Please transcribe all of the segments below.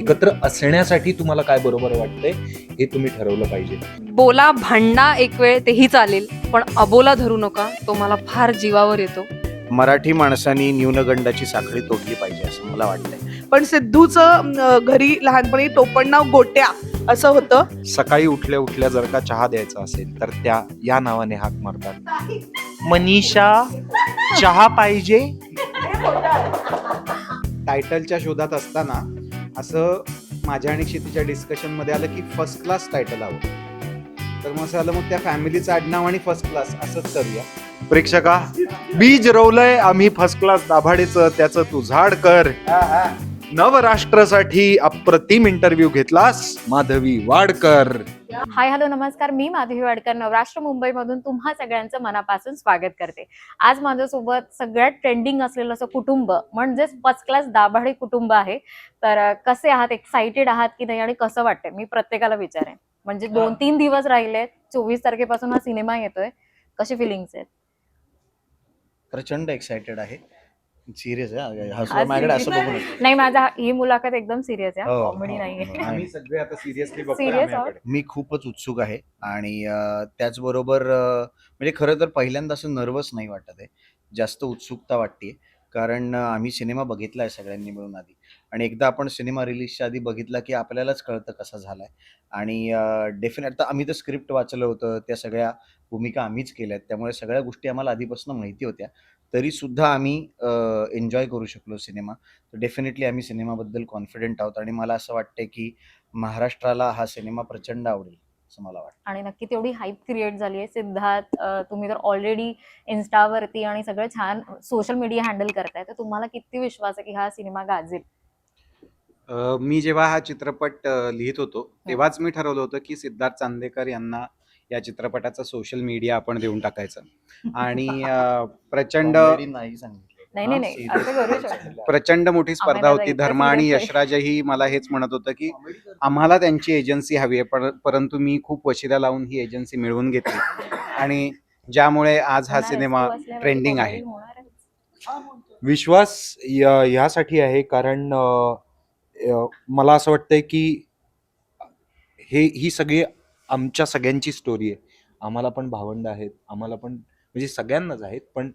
एकत्र असण्यासाठी तुम्हाला काय बरोबर वाटतंय हे तुम्ही ठरवलं पाहिजे. बोला भांडा एक वेळ तेही चालेल पण अबोला धरू नका तो मला फार जीवावर येतो. मराठी माणसांनी न्यूनगंडाची साखळी तोडली पाहिजे असं मला वाटतंय. पण सिद्धूचं अं, घरी लहानपणी टोपण नाव गोट्या असं होतं. सकाळी उठल्या उठल्या जर का चहा द्यायचा असेल तर त्या या नावाने हाक मारतात. मनीषा चहा पाहिजे? टायटलच्या शोधात असताना असं माझ्या आणि क्षितीच्या डिस्कशनमध्ये आलं की फर्स्ट क्लास टायटल हवं. तर मग असं आलं मग त्या फॅमिलीचं आडनाव आणि फर्स्ट क्लास असंच करूया. प्रेक्षका बीज रोवलंय आम्ही फर्स्ट क्लास दाभाडेचं त्याचं तू झाड कर. नवराष्ट्रासाठी अप्रतिम इंटरव्ह्यू घेतलास माधवी वाडकर. हाय हॅलो नमस्कार. मी माधवी वाडकर नवराष्ट्र मुंबईमधून तुम्हा सगळ्यांचं मनापासून स्वागत करते. आज माझ्यासोबत सगळ्यात ट्रेंडिंग असलेलं असं कुटुंब म्हणजेच फर्स्ट क्लास दाभाडे कुटुंब आहे. तर कसे आहात? एक्साइटेड आहात की नाही? आणि कसं वाटतंय? मी प्रत्येकाला विचारेन. म्हणजे दोन तीन दिवस राहिलेत. चोवीस तारखेपासून हा सिनेमा येतोय. कसे फिलिंग्स आहेत? प्रचंड एक्साइटेड आहे. सिरियस आहे हा, माझ्याकडे असं serious. बघू नका. नाही माझा ही मुलाखत एकदम सिरियस आहे हो, कॉमेडी हो, नाहीये हो. आम्ही सगळे आता सिरियसली बघतो Serious आम्ही मी खूपच उत्सुक आहे आणि अं, त्याचबरोबर अं, म्हणजे खरं तर पहिल्यांदा असं नर्वस नाही वाटत आहे जास्त उत्सुकता वाटते कारण अं, आम्ही सिनेमा बघितला आहे सगळ्यांनी मिळून आधी आणि एकदा आपण सिनेमा रिलीजच्या आधी बघितला की आपल्यालाच कळतं कसा झालाय आणि डेफिनेट तर आम्ही तर स्क्रिप्ट वाचलं होतं त्या सगळ्या भूमिका आम्हीच केल्या आहेत त्यामुळे सगळ्या गोष्टी आम्हाला आधीपासून माहिती होत्या तरी सुद्धा आम्ही एन्जॉय करू शकलो सिनेमा. तर डेफिनेटली आम्ही सिनेमाबद्दल कॉन्फिडेंट आहोत आणि मला असं वाटतंय की महाराष्ट्राला हा सिनेमा प्रचंड आवडेल असं मला वाटतं. आणि नक्की तेवढी हाईप क्रिएट झाली आहे. सिद्धार्थ तुम्ही तर ऑलरेडी इन्स्टावरती आणि सगळं छान सोशल मीडिया हँडल करताय. तर तुम्हाला किती विश्वास आहे की हा सिनेमा गाजेल? मी जेव्हा हा चित्रपट लिहित होतो तेव्हाच मी ठरवलं होतं की सिद्धार्थ चांदेकर यांना या चित्रपटाचा सोशल मीडिया आपण देऊन टाकायचं. आणि प्रचंड नाही सांगितलं. नाही नाही नाही. असं करू serious. शकतो प्रचंड मोठी स्पर्धा होती. धर्मा आणि. यशराजही मला हेच म्हणत होतं की आम्हाला त्यांची एजन्सी हवी आहे. पर- परंतु मी खूप वशिला लावून ही एजन्सी मिळवून घेतली. आणि ज्यामुळे आज हा सिनेमा ट्रेंडिंग आहे. विश्वास ह्यासाठी आहे कारण मला असं वाटतंय की हे ही सगळी आमच्या सगळ्यांची स्टोरी आहे. आम्हाला पण भावंड आहेत. आम्हाला पण म्हणजे सगळ्यांनाच आहेत पण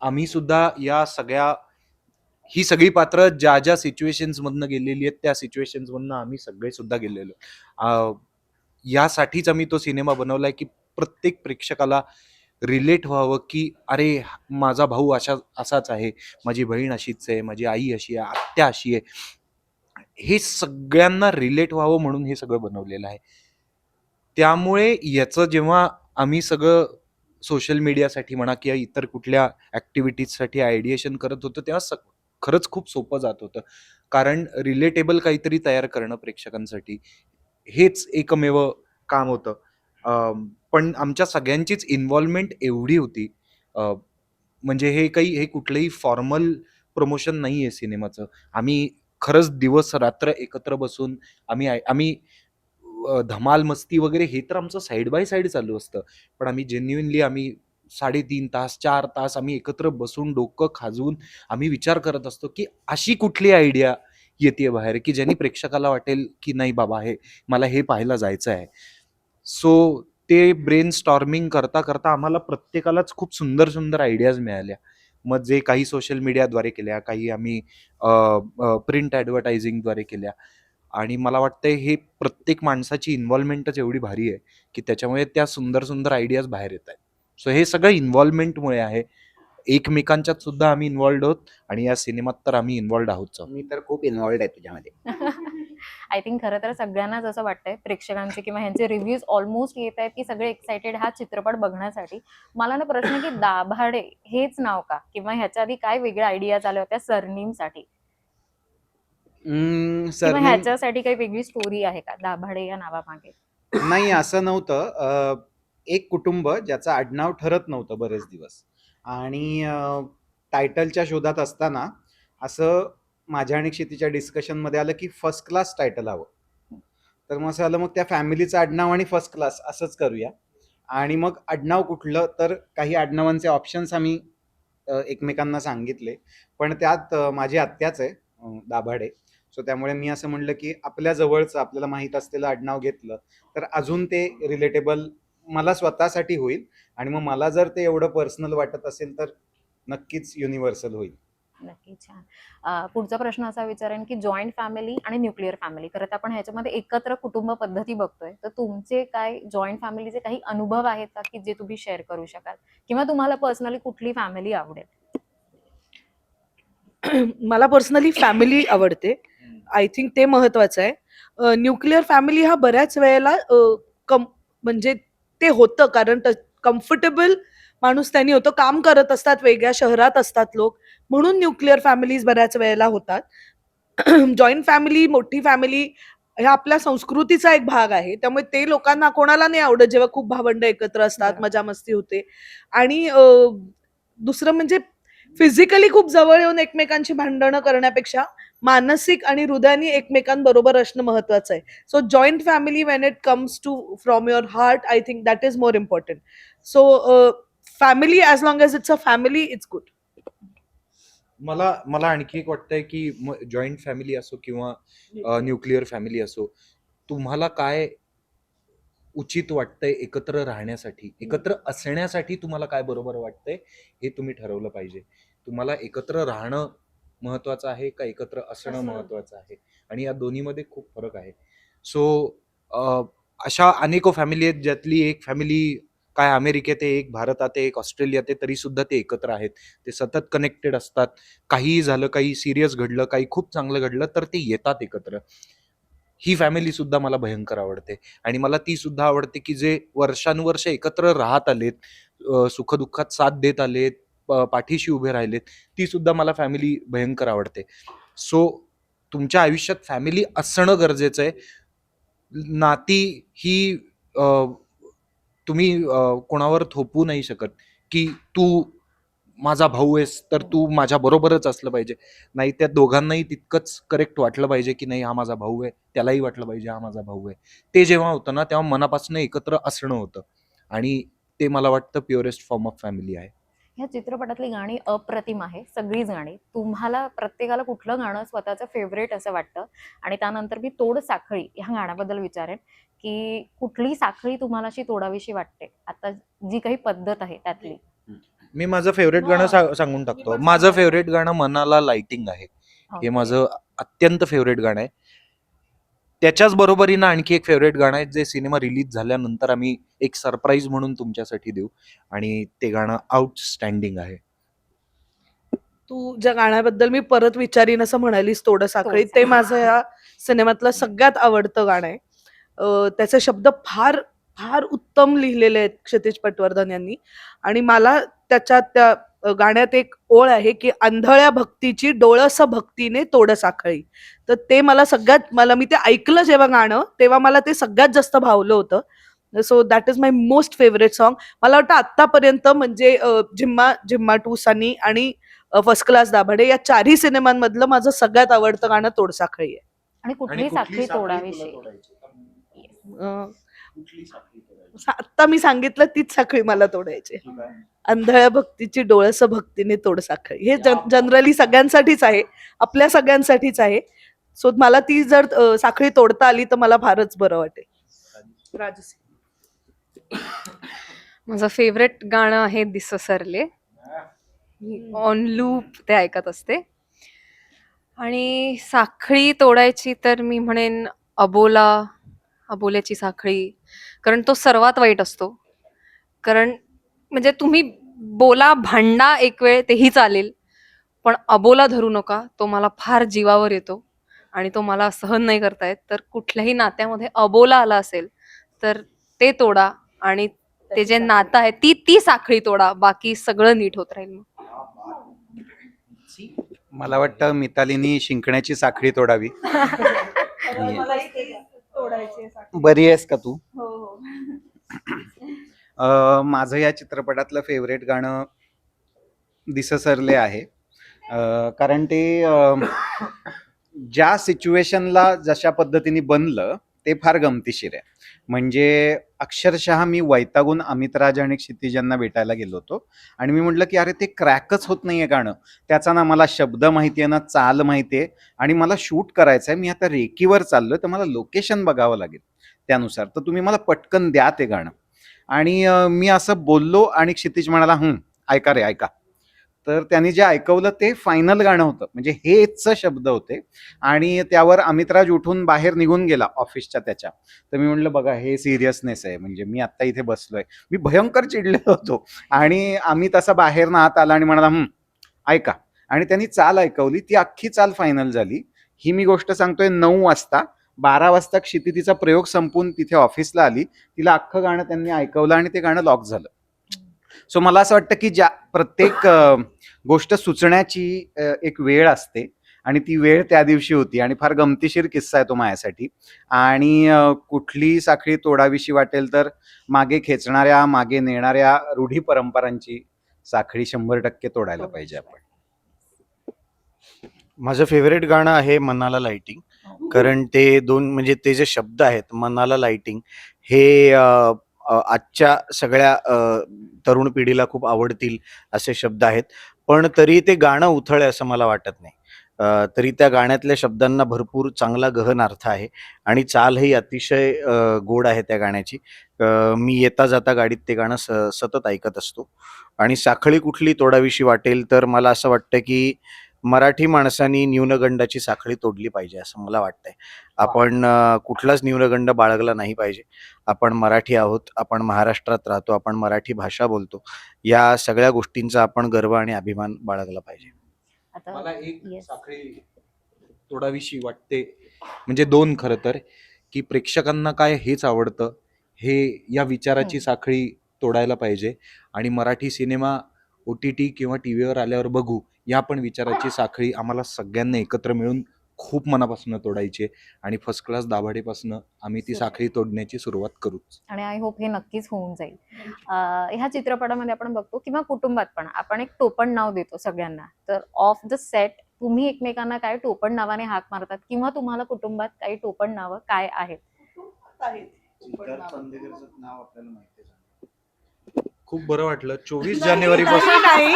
आम्ही सुद्धा या सगळ्या ही सगळी पात्र ज्या ज्या सिच्युएशन्स मधनं गेलेली आहेत त्या सिच्युएशन्स मधनं आम्ही सगळे सुद्धा गेलेलो यासाठीच आम्ही तो सिनेमा बनवलाय की प्रत्येक प्रेक्षकाला रिलेट व्हावं की अरे माझा भाऊ अशा असाच आहे. माझी बहीण अशीच आहे. माझी आई अशी आहे. आत्या अशी आहे. हे सगळ्यांना रिलेट व्हावं म्हणून हे सगळं बनवलेलं आहे. त्यामुळे याचं जेव्हा आम्ही सगळं सोशल मीडियासाठी म्हणा किंवा इतर कुठल्या ॲक्टिव्हिटीजसाठी आयडिएशन करत होतो तेव्हा स खरंच खूप सोपं जात होतं. कारण रिलेटेबल काहीतरी तयार करणं प्रेक्षकांसाठी हेच एकमेव काम होतं. पण आमच्या सगळ्यांचीच इन्व्हॉल्वमेंट एवढी होती. म्हणजे हे काही हे कुठलंही फॉर्मल प्रमोशन नाही आहे सिनेमाचं. आम्ही खरंच दिवस रात्र एकत्र बसून आम्ही आय- आम्ही धमाल मस्ती वगैरे हे तर आमचं साईड बाय साईड चालू असतं. पण आम्ही जेन्युइनली आम्ही साडेतीन तास चार तास आम्ही एकत्र बसून डोकं खाजवून आम्ही विचार करत असतो की अशी कुठली आयडिया येते बाहेर की ज्यांनी प्रेक्षकाला वाटेल की नाही बाबा हे मला हे पाहायला जायचं आहे. सो ते ब्रेन स्टॉर्मिंग करता करता आम्हाला प्रत्येकालाच खूप सुंदर सुंदर आयडियाज मिळाल्या. मग जे काही सोशल मीडियाद्वारे केल्या काही आम्ही प्रिंट ॲडव्हर्टायझिंगद्वारे केल्या. आणि मला वाटतंय हे प्रत्येक माणसाची इन्व्हॉल्वमेंटच एवढी भारी आहे की त्याच्यामुळे त्या सुंदर सुंदर आयडियाज बाहेर येत आहेत. सो हे सगळं इन्व्हॉल्वमेंटमुळे आहे. एकमेकांच्यात सुद्धा आम्ही इन्व्हॉल्ड आहोत आणि या सिनेमात तर आम्ही इन्व्हॉल्ड आहोत. मी तर खूप इन्व्हॉल्ड आहे तुझ्यामध्ये. आय थिंक खरं तर सगळ्यांनाच असं वाटतंय प्रेक्षकांचे किंवा ह्यांचे रिव्ह्यूज ऑलमोस्ट येत आहेत की सगळे एक्साइटेड हा चित्रपट बघण्यासाठी. मला ना प्रश्न की दाभाडे हेच नाव का? किंवा ह्याच्या आधी काय वेगळ्या आयडियाज आल्या होत्या सरनेम किंवा सरनेम- ह्याच्यासाठी काही वेगळी स्टोरी आहे का? दाभाडे या नावामागे. नाही असं नव्हतं. अ, एक कुटुंब ज्याचं आडनाव ठरत नव्हतं बरेच दिवस. आणि अ, टायटलच्या शोधात असताना असं माझ्या आणि क्षितीच्या डिस्कशनमध्ये आलं की फर्स्ट क्लास टायटल हवं. तर मग असं आलं मग त्या फॅमिलीचं आडनाव आणि फर्स्ट क्लास असंच करूया. आणि मग आडनाव कुठलं तर काही आडनावांचे ऑप्शन्स आम्ही अ, एकमेकांना सांगितले. पण त्यात अ, माझी आत्याच आहे अ, दाभाडे. सो त्यामुळे मी असं म्हणलं की आपल्या जवळचं आपल्याला माहीत असलेलं आडनाव घेतलं तर अजून ते रिलेटेबल मला स्वतःसाठी होईल आणि मग मला जर ते एवढं पर्सनल वाटत असेल तर नक्कीच युनिव्हर्सल होईल. नक्की छान. पुढचा प्रश्न असा विचारेन की जॉईंट फॅमिली आणि न्यूक्लिअर फॅमिली खरं तर आपण ह्याच्यामध्ये एकत्र कुटुंब पद्धती बघतोय. तर तुमचे काय जॉईंट फॅमिलीचे काही अनुभव आहेत का की जे तुम्ही शेअर करू शकाल? किंवा तुम्हाला पर्सनली कुठली फॅमिली आवडेल? मला पर्सनली फॅमिली आवडते. आय थिंक ते महत्वाचं आहे. न्यूक्लिअर फॅमिली हा बऱ्याच वेळेला कम म्हणजे ते होतं कारण कम्फर्टेबल माणूस त्यांनी होतो काम करत असतात वेगळ्या शहरात असतात लोक. म्हणून न्यूक्लिअर फॅमिलीज बऱ्याच वेळेला होतात. जॉईंट फॅमिली मोठी फॅमिली ह्या आपल्या संस्कृतीचा एक भाग आहे. त्यामुळे ते लोकांना कोणाला नाही आवडत जेव्हा खूप भावंड एकत्र असतात. मजा मस्ती होते. आणि दुसरं म्हणजे फिजिकली खूप जवळ येऊन एकमेकांची भांडणं करण्यापेक्षा मानसिक आणि हृदयाने एकमेकांबरोबर असणं महत्वाचं आहे. So joint family when it comes to from your heart I think that is more important so family as long as it's a family it's good मला मला आणखी एक वाटतंय की जॉईंट फॅमिली असो किंवा न्यूक्लिअर फॅमिली असो तुम्हाला काय उचित वाटतंय एकत्र राहण्यासाठी? एकत्र असण्यासाठी तुम्हाला काय बरोबर वाटतंय? हे तुम्ही ठरवलं पाहिजे. तुम्हाला एकत्र राहणं महत्वाचं आहे का एकत्र असणं. महत्वाचं आहे? आणि या दोन्हीमध्ये खूप फरक आहे. सो अशा अनेको फॅमिली आहेत ज्यातली एक फॅमिली काय अमेरिकेत आहे एक भारतात आहे एक ऑस्ट्रेलियात आहे तरी सुद्धा ते एकत्र आहेत. ते सतत कनेक्टेड असतात. काहीही झालं काही सिरियस घडलं काही खूप चांगलं घडलं तर ते येतात एकत्र. ही फॅमिली सुद्धा मला भयंकर आवडते. आणि मला ती सुद्धा आवडते की जे वर्षानुवर्ष एकत्र राहत आलेत सुखदुःखात साथ देत आलेत पाठीशी उभे राहिलेत ती सुद्धा मला फॅमिली भयंकर आवडते. सो तुमच्या आयुष्यात फॅमिली असणं गरजेचं आहे. नाती ही तुम्ही कोणावर थोपू नाही शकत की तू माझा भाऊ आहेस तर तू माझ्या बरोबरच असलं पाहिजे. नाही त्या दोघांनाही तितकंच करेक्ट वाटलं पाहिजे की नाही हा माझा भाऊ आहे त्यालाही वाटलं पाहिजे हा माझा भाऊ आहे. ते जेव्हा होतं ना तेव्हा मनापासून एकत्र असणं होतं. आणि ते मला वाटतं प्युरेस्ट फॉर्म ऑफ फॅमिली आहे. ह्या चित्रपटातली गाणी अप्रतिम आहे सगळीच गाणी. तुम्हाला प्रत्येकाला कुठलं गाणं स्वतःचं फेवरेट असं वाटतं? आणि त्यानंतर मी तोड साखळी ह्या गाण्याबद्दल विचारेन की कुठली साखळी तुम्हाला अशी तोडावीशी वाटते? आता जी काही पद्धत आहे त्यातली. मी माझं फेवरेट गाणं हा. सांगून टाकतो. माझं. फेवरेट गाणं मनाला लाइटिंग आहे. हे. माझं अत्यंत फेवरेट गाणं आहे. त्याच्याच बरोबरीनं आणखी एक फेवरेट गाणं आहे जे सिनेमा रिलीज झाल्यानंतर आम्ही एक सरप्राईज म्हणून तुमच्यासाठी देऊ. आणि ते गाणं आउटस्टँडिंग आहे. तू ज्या गाण्याबद्दल मी परत विचारीन असं म्हणालीस तोड साखळी ते साखळी. माझं या सिनेमातलं सगळ्यात आवडतं गाणं आहे. अं, त्याचे शब्द फार फार उत्तम लिहिलेले आहेत क्षितिज पटवर्धन यांनी. आणि मला त्याच्यात त्या गाण्यात एक ओळ आहे की आंधळ्या भक्तीची डोळस भक्तीने तोड साखळी तर ते मला सगळ्यात मला मी ते ऐकलं जेव्हा गाणं तेव्हा मला ते सगळ्यात जास्त भावलं होतं. So that is my most favourite song मला वाटतं आतापर्यंत म्हणजे झिम्मा झिम्मा टू सनी आणि फर्स्ट क्लास दाभाडे या चारही सिनेमांमधलं माझं सगळ्यात आवडतं गाणं तोडसाखळी आहे. आणि कुठली साखळी अं, आता मी सांगितलं तीच साखळी मला तोडायची अंधळ्या भक्तीची डोळस भक्तीने तोड साखळी हे जनरली सगळ्यांसाठीच आहे. आपल्या सगळ्यांसाठीच आहे. सो मला ती जर साखळी तोडता आली तर मला फारच बरं वाटेल. माझं फेवरेट गाणं आहे दिस सरले ऑन लूप ते ऐकत असते. आणि साखळी तोडायची तर मी म्हणेन अबोला अबोल्याची साखळी. कारण तो सर्वात वाईट असतो. कारण म्हणजे तुम्ही बोला भांडा एक वेळ तेही चालेल. पण अबोला धरू नका तो मला फार जीवावर येतो आणि तो मला सहन नाही करता येत तर कुठल्याही नात्यामध्ये अबोला आला असेल तर ते तोडा आणि ते जे नातं आहे ती ती साखळी तोडा. बाकी सगळं नीट होत राहील मग. मला वाटतं मितालीनी शिंकण्याची साखळी तोडावी. बरी आहेस का तू? अ, माझं या चित्रपटातलं फेवरेट गाणं दिससरले आहे. कारण ते ज्या सिच्युएशनला जशा पद्धतीने बनलं ते फार गमतीशीर आहे. म्हणजे अक्षरशः मी वैतागून अमितराज आणि क्षितिजांना भेटायला गेलो होतो. आणि मी म्हटलं की अरे ते क्रॅकच होत नाही आहे गाणं. त्याचा ना मला शब्द माहिती आहे ना चाल माहिती आहे आणि मला शूट करायचं आहे मी आता रेकीवर चाललोय तर मला लोकेशन बघावं लागेल. त्यानुसार. तर तुम्ही मला पटकन द्या ते गाणं. आणि मी असं बोललो आणि क्षितिज म्हणाला हं ऐका रे ऐका. तर त्यांनी जे ऐकवलं ते फायनल गाणं होतं. म्हणजे हेच शब्द होते. आणि त्यावर अमितराज उठून बाहेर निघून गेला ऑफिसच्या त्याच्या. तर मी म्हटलं बघा हे सिरियसनेस आहे. म्हणजे मी आत्ता इथे बसलोय. मी भयंकर चिडलेलो होतो. आणि आम्ही असा बाहेर ना आत आला आणि म्हणाला हं ऐका. आणि त्यांनी चाल ऐकवली. ती अख्खी चाल फायनल झाली. ही मी गोष्ट सांगतोय नऊ वाजता. बारा वाजता क्षिती तिचा प्रयोग संपून तिथे ऑफिसला आली. तिला अख्खं गाणं त्यांनी ऐकवलं आणि ते गाणं लॉक झालं. सो मला असं वाटतं की ज्या प्रत्येक गोष्ट सुचण्याची एक वेळ असते. आणि ती वेळ त्या दिवशी होती. आणि फार गमतीशीर किस्सा आहे तो माझ्यासाठी. आणि कुठली साखळी तोडावीशी वाटेल तर मागे खेचणाऱ्या मागे नेणाऱ्या रूढी परंपरांची साखळी शंभर टक्के तोडायला पाहिजे आपण. माझं फेवरेट गाणं आहे मनाला लाइटिंग कारण ते दोन म्हणजे ते जे शब्द आहेत मनाला लाइटिंग हे अ, अ, आजच्या सगळ्या अ, तरुण पिढीला खूप आवडतील असे शब्द आहेत. पण तरी ते गाणं उथळ आहे असं मला वाटत नाही. अ, तरी त्या गाण्यातल्या शब्दांना भरपूर चांगला गहन अर्थ आहे आणि चाल ही अतिशय अ, गोड आहे त्या गाण्याची. अ, मी येता जाता गाडीत ते गाणं स सतत ऐकत असतो. आणि साखळी कुठली तोडावीशी वाटेल तर मला असं वाटतं की मराठी माणसांनी न्यूनगंडाची साखळी तोडली पाहिजे असं मला वाटतंय. आपण कुठलाच न्यूनगंड बाळगला नाही पाहिजे. आपण मराठी आहोत आपण महाराष्ट्रात राहतो आपण मराठी भाषा बोलतो या सगळ्या गोष्टींचा आपण गर्व आणि अभिमान बाळगला पाहिजे. मला एक. साखळी तोडावीशी वाटते. म्हणजे दोन खरं तर की प्रेक्षकांना काय हेच आवडतं हे या विचाराची हम्म. साखळी तोडायला पाहिजे. आणि Marathi cinema O T T किंवा टी व्हीवर आल्यावर बघू या पण विचाराची साखळी आम्हाला सगळ्यांना एकत्र मिळून खूप मनापासून तोडायची आणि फर्स्ट क्लास दाभाडेपासून आम्ही ती साखळी तोडण्याची सुरुवात करूच. आणि आय होप हे नक्कीच होऊन जाईल. ह्या चित्रपटामध्ये आपण बघतो किंवा कुटुंबात पण आपण एक टोपण नाव देतो सगळ्यांना. तर ऑफ द सेट तुम्ही एकमेकांना काय टोपण नावाने हाक मारतात किंवा तुम्हाला कुटुंबात काही टोपण नावं काय आहेत? नाव आपल्याला माहिती खूप बरं वाटलं. चोवीस जानेवारी पासून नाही.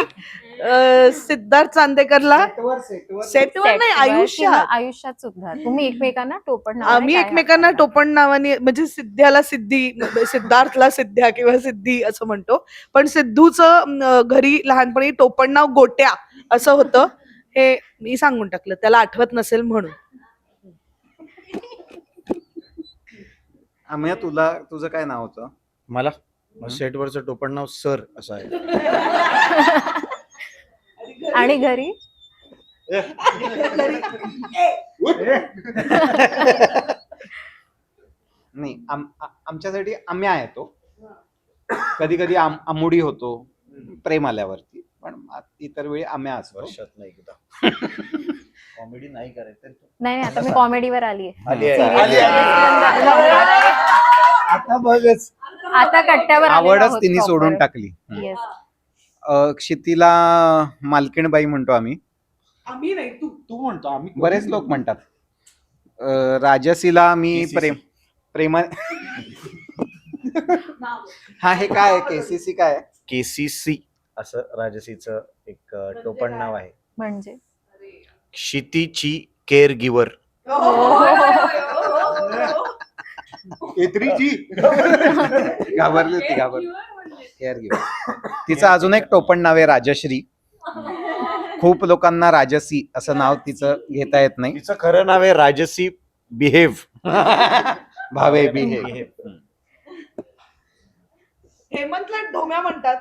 अं, सिद्धार्थ चांदेकरला सेटवर नाही वर आयुष्यात. सुद्धा. तुम्ही एकमेकांना टोपण नावाने आम्ही काय एकमेकांना? टोपण नावाने म्हणजे सिद्ध्याला सिद्धी सिद्धार्थला सिद्ध्या किंवा सिद्धी असं म्हणतो. पण सिद्धूचं अं, घरी लहानपणी टोपण नाव गोट्या असं होतं. हे मी सांगून टाकलं. त्याला आठवत नसेल म्हणून. आम्ही तुला तुझं काय नाव होतं? मला? हं? सेटवरचं टोपण नाव सर असं आहे. आणि घरी? नाही आम- आ- आमच्यासाठी आम्या येतो कधी कधी आम आमुडी होतो प्रेम आल्यावरती. पण आ- इतर वेळी आम्या असतो. वर्षात नाही एकदा. कॉमेडी नाही करायचं. नाही नाही, आता मी कॉमेडीवर आली आली आहे. आली आहे. आता बघच. आता कट्ट्यावर आवडच तिने सोडून. टाकली. अ, क्षितीला मालकीणबाई म्हणतो आम्ही. आम्ही नाही तू तू म्हणतो आम्ही बरेच लोक म्हणतात. अ, राजसीला मी KCC. प्रेम प्रेमा हा हे काय केसीसी काय आहे? केसीसी. असं राजसीचं एक अ, टोपण नाव आहे. म्हणजे? क्षितीची केअर गिव्हर केतरीची घाबरली होती घाबरली केअर गिव्हर तिचं अजून एक टोपण नाव आहे राजश्री. खूप लोकांना राजसी असं नाव तिचं घेता येत नाही. तिचं खरं नाव आहे राजसी बिहेव. भावे बिहे हेमंतला ढोम्या म्हणतात.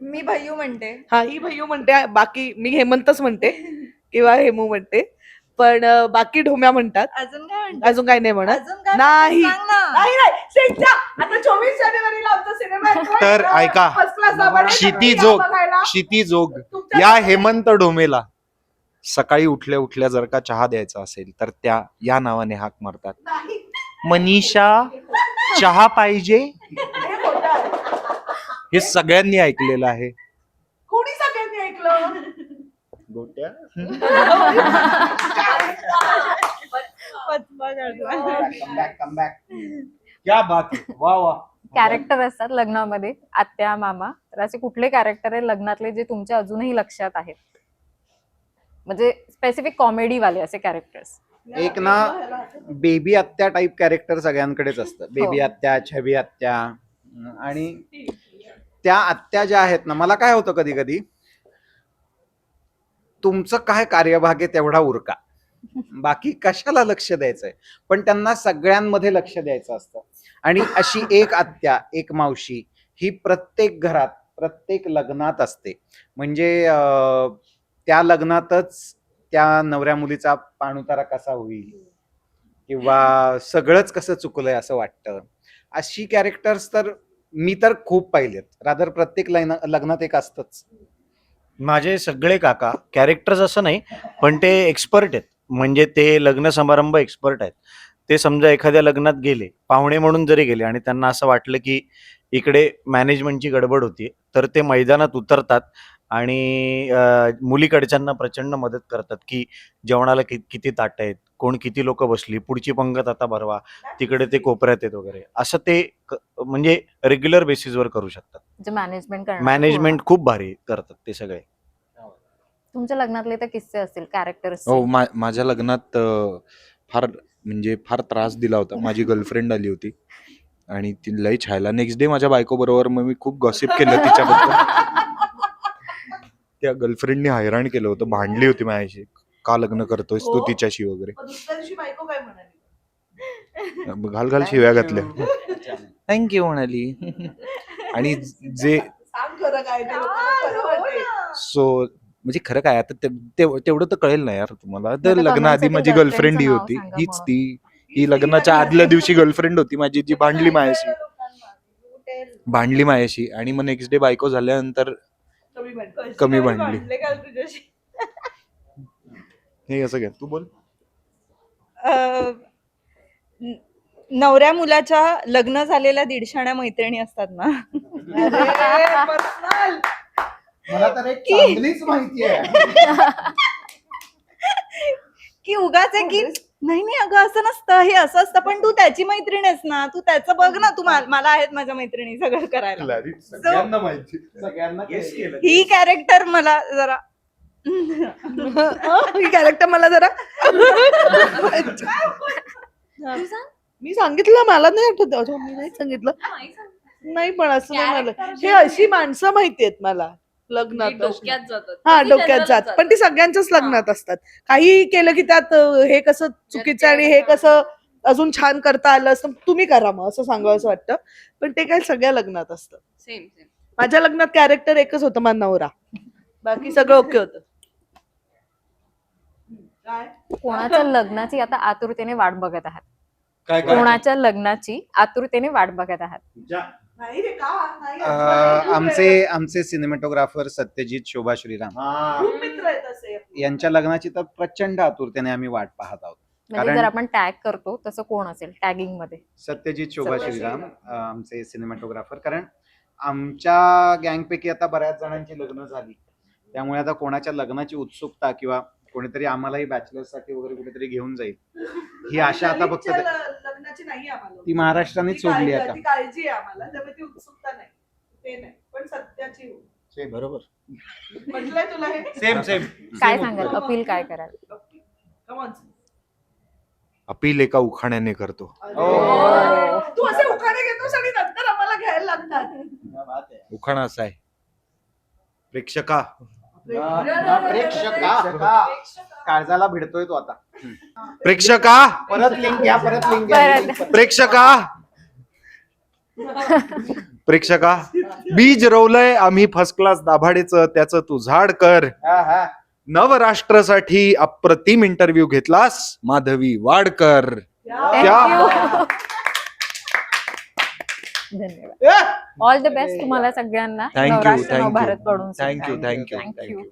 मी भैयू म्हणते. हा ही भैयू म्हणते. बाकी मी हेमंतच म्हणते. किंवा हेमू म्हणते. पण बाकी ढोम्या म्हणतात अजून काय म्हणते अजून काही नाही म्हणत अजून काय नाही. म्हणते? सांग ना नाही नाही सेटच्या आता चोवीस जानेवारीला आमचा सिनेमा येतोय. तर ऐका, First class. या बघायला. क्षितिजोग तुमच्या- या हेमंत डोमेला सकाळी उठल्या उठल्या जर का चहा द्यायचा असेल तर त्या या नावाने हाक मारतात नाही. मनीषा चहा पाहिजे हे खोटं आहे. हे सगळ्यांनी ऐकलेलं आहे कोणी सगळ्यांनी ऐकलं गोट्या. क्या बात आहे. वा वा. कॅरेक्टर असतात लग्नामध्ये आत्या मामा. तर असे कुठले कॅरेक्टर आहे लग्नातले जे तुमच्या अजूनही लक्षात आहेत? म्हणजे स्पेसिफिक कॉमेडी वाले असे कॅरेक्टर्स एक ना बेबी आत्या टाईप कॅरेक्टर सगळ्यांकडेच असतं. बेबी हो. आत्या छबी आत्या. आणि त्या आत्या ज्या आहेत ना मला काय होतं कधी कधी तुमचं काय कार्यभाग आहे तेवढा उरका. बाकी कशाला लक्ष द्यायचंय? पण त्यांना सगळ्यांमध्ये लक्ष द्यायचं असतं. आणि अशी एक आत्या एक मावशी ही प्रत्येक घरात प्रत्येक लग्नात असते. म्हणजे त्या लग्नातच त्या नवऱ्या मुलीचा पाणउतारा कसा होईल? किंवा सगळंच कसं चुकलंय असं वाटतं? अशी कॅरेक्टर्स तर मी तर खूप पाहिलेत. रादर प्रत्येक लग्न लग्नात एक असतंच. माझे सगळे काका कॅरेक्टर्स असं नाही पण ते एक्सपर्ट आहेत. म्हणजे ते लग्न समारंभ एक्सपर्ट आहेत. ते समजा एखाद्या लग्नात गेले पाहुणे म्हणून जरी गेले आणि त्यांना असं वाटलं की इकडे मॅनेजमेंटची गडबड होती तर ते मैदानात उतरतात. आणि मुलीकडच्यांना प्रचंड मदत करतात की जेवणाला कि किती ताट आहेत कोण किती लोक बसली पुढची पंगत आता भरवा तिकडे ते कोपऱ्यात आहेत वगैरे. असं ते म्हणजे रेग्युलर बेसिसवर करू शकतात. जे मॅनेजमेंट मॅनेजमेंट खूप भारी करतात ते सगळे. तुमच्या लग्नातले तर किस्से असतील कॅरेक्टर्स हो माझ्या लग्नात फार म्हणजे फार त्रास दिला होता. माझी गर्लफ्रेंड आली होती. आणि ती लई छायला. नेक्स्ट डे माझ्या बायको बरोबर मग मी खूप गॉसिप केलं तिच्याबद्दल. त्या गर्लफ्रेंडने हैराण केलं होतं भांडली होती माझ्याशी. का लग्न करतोयस तू हो? तिच्याशी वगैरे? मग दुसऱ्या दिवशी बायको काय म्हणाली? मग घाल घाल शिव्या घातल्या. थँक्यू म्हणाली. आणि जे सांग खरं काय ते लोकांना खरं वाटेल. सो म्हणजे खरं काय आता ते- तेवढं तर कळेल ना यार तुम्हाला. तर लग्नाआधी comments माझी गर्लफ्रेंड ही नाव होती. सांगा हीच. ती. ही लग्नाच्या आदल्या दिवशी गर्लफ्रेंड होती माझी जी भांडली माझ्याशी. भांडली माझ्याशी. आणि मग नेक्स्ट डे बायको झाल्यानंतर कमी भांडली. हे असं घ्या तू बोल. नवऱ्या मुलाच्या लग्न झालेल्या दीडशाण्या मैत्रिणी असतात ना. मला तर एक चांगलीच माहिती आहे. की उगाच आहे की नाही नाही अगं असं नसतं हे असं असतं पण तू त्याची मैत्रीण आहेस ना तू त्याचं बघ ना तू मा- मला आहेत माझ्या मैत्रिणी सगळं करायला. सगळ्यांना माहिती सगळ्यांना Guess केलं. ही कॅरेक्टर मला जरा हं, ही कॅरेक्टर मला जरा मी सांगितलं मला नाही आठवत. मी नाही सांगितलं. नाही पण असं नाही मला. हे अशी माणसं माहिती आहेत मला. लग्नात. डोक्यात जातात. हा डोक्यात जात. पण ती सगळ्यांच्याच लग्नात असतात. काही केलं की त्यात हे कसं चुकीचं आणि हे कसं अजून छान करता आलं असतं तुम्ही करा मग असं सांगावं असं वाटतं. पण ते काय सगळ्या लग्नात असतं. Same same. माझ्या लग्नात कॅरेक्टर एकच होतं माझा नवरा बाकी सगळं ओके होतं. काय? कोणाच्या लग्नाची आता आतुरतेने वाट बघत आहात? काय काय? कोणाच्या लग्नाची आतुरतेने वाट बघत आहात? नाही रे का? नाही अं, अजिबात नाही. आमचे आमचे सिनेमॅटोग्राफर सत्यजित शोभा श्रीराम. खूप मित्र आहेत असे. यांच्या लग्नाची तर प्रचंड आतुरतेने आम्ही वाट पाहत आहोत. म्हणजे कारण- जर आपण टॅग करतो तसं कोण असेल टॅगिंगमध्ये सत्यजित शोभा सत्यजित. श्रीराम अं, आमचे सिनेमॅटोग्राफर. कारण आमच्या गँगपैकी आता बऱ्याच जणांची लग्न झाली. त्यामुळे आता कोणाच्या लग्नाची उत्सुकता किंवा कोणीतरी आम्हालाही बॅचलर्ससाठी वगैरे कुठेतरी घेऊन जाईल. ही आशा आता फक्त लग्नाची नाही आम्हाला. ती महाराष्ट्रानेच सोडली आता. ती काळजी आहे आम्हाला त्यामुळे ती उत्सुकता नाही. ते नाही पण सत्याची हो. बरोबर. म्हटलंय तुला हे? सेम सेम काय सांगाल? अपील काय कराल. अपील एका उखाण्याने करतो. Oh. तू असे उखाणे घेतोस आणि नंतर आम्हाला घ्यायला लागतात उखाणा असा आहे. प्रेक्षका प्रेक्षका. काळजाला भिडतोय तो आता. प्रेक्षका. परत लिंक घ्या परत लिंक घ्या. प्रेक्षका. प्रेक्षका. बीज रोवलंय आम्ही फर्स्ट क्लास दाभाडेचं. त्याचं तू झाड कर. हा हा. नवराष्ट्रासाठी अप्रतिम इंटरव्ह्यू घेतलास माधवी वाडकर. You. धन्यवाद. ऑल द बेस्ट तुम्हाला सगळ्यांना. नवराष्ट्र you. नवभारत कडून thank you thank you Thank you. Thank you